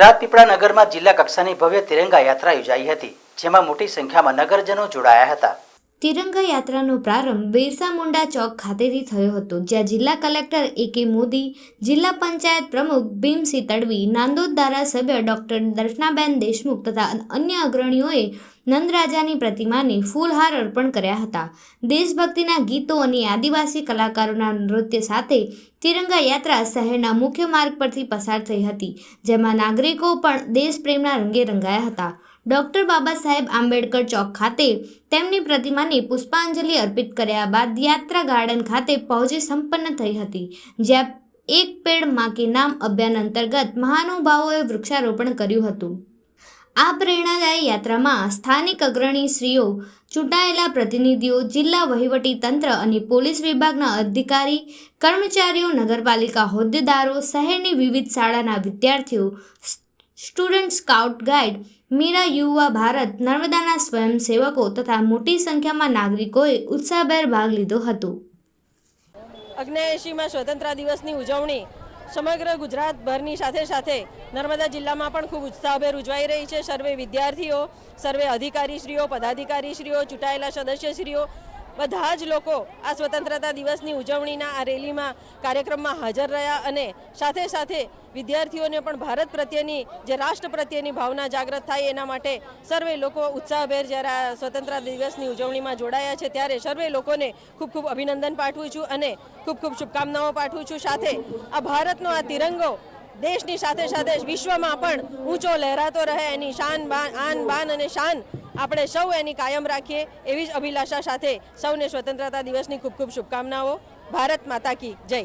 રાજપીપળા નગરમાં જિલ્લા કક્ષાની ભવ્ય તિરંગા યાત્રા યોજાઈ હતી, જેમાં મોટી સંખ્યામાં નગરજનો જોડાયા હતા. તિરંગા યાત્રાનો પ્રારંભ બિરસા મુંડા ચોક ખાતેથી થયો હતો, જ્યાં જિલ્લા કલેક્ટર એ કે મોદી, જિલ્લા પંચાયત પ્રમુખ ભીમસિંહ તડવી, નાંદોદ ધારાસભ્ય ડોક્ટર દર્શનાબેન દેશમુખ તથા અન્ય અગ્રણીઓએ નંદરાજાની પ્રતિમાને ફૂલહાર અર્પણ કર્યા હતા. દેશભક્તિના ગીતો અને આદિવાસી કલાકારોના નૃત્ય સાથે તિરંગા યાત્રા શહેરના મુખ્ય માર્ગ પરથી પસાર થઈ હતી, જેમાં નાગરિકો પણ દેશપ્રેમના રંગે રંગાયા હતા. ડૉક્ટર બાબા સાહેબ આંબેડકર ચોક ખાતે તેમની પ્રતિમાને પુષ્પાંજલિ અર્પિત કર્યા બાદ યાત્રા ગાર્ડન ખાતે પહોંચી સંપન્ન થઈ હતી, જ્યાં એક પેડમાં નામ અભિયાન અંતર્ગત મહાનુભાવોએ વૃક્ષારોપણ કર્યું હતું. આ પ્રેરણાદાયી યાત્રામાં સ્થાનિક અગ્રણી શ્રીઓ, ચૂંટાયેલા પ્રતિનિધિઓ, જિલ્લા વહીવટી તંત્ર અને પોલીસ વિભાગના અધિકારી, કર્મચારીઓ, નગરપાલિકા હોદ્દેદારો, શહેરની વિવિધ શાળાના વિદ્યાર્થીઓ, સ્ટુડન્ટ સ્કાઉટ ગાઈડ, મીરા યુવા ભારત, નર્મદાના સ્વયંસેવકો તથા મોટી સંખ્યામાં નાગરિકોએ ઉત્સાહભેર ભાગ લીધો હતો. અગ્નેયશીમાં સ્વતંત્ર દિવસની ઉજવણી સમગ્ર ગુજરાતભરની સાથે સાથે નર્મદા જિલ્લામાં પણ ખૂબ ઉત્સાહભેર ઉજવાઈ રહી છે. સર્વે વિદ્યાર્થીઓ, સર્વે અધિકારીશ્રીઓ, પદાધિકારીશ્રીઓ, ચૂંટાયેલા સદસ્યશ્રીઓ બધા જ લોકો આ સ્વતંત્રતા દિવસની ઉજવણીના આ રેલીમાં, કાર્યક્રમમાં હાજર રહ્યા અને સાથે સાથે વિદ્યાર્થીઓને પણ ભારત પ્રત્યેની, જે રાષ્ટ્ર પ્રત્યેની ભાવના જાગૃત થાય એના માટે સર્વે લોકો ઉત્સાહભેર જ્યારે આ સ્વતંત્રતા દિવસની ઉજવણીમાં જોડાયા છે, ત્યારે સર્વે લોકોને ખૂબ ખૂબ અભિનંદન પાઠવું છું અને ખૂબ ખૂબ શુભકામનાઓ પાઠવું છું. સાથે આ ભારતનો આ તિરંગો દેશની સાથે સાથે વિશ્વમાં પણ ઊંચો લહેરાતો રહે, એની શાન બાન આન બાન અને શાન આપણે સૌ એની કાયમ રાખીએ એવી જ અભિલાષા સાથે સૌને સ્વતંત્રતા દિવસની ખૂબ ખૂબ શુભકામનાઓ. ભારત માતા કી જય.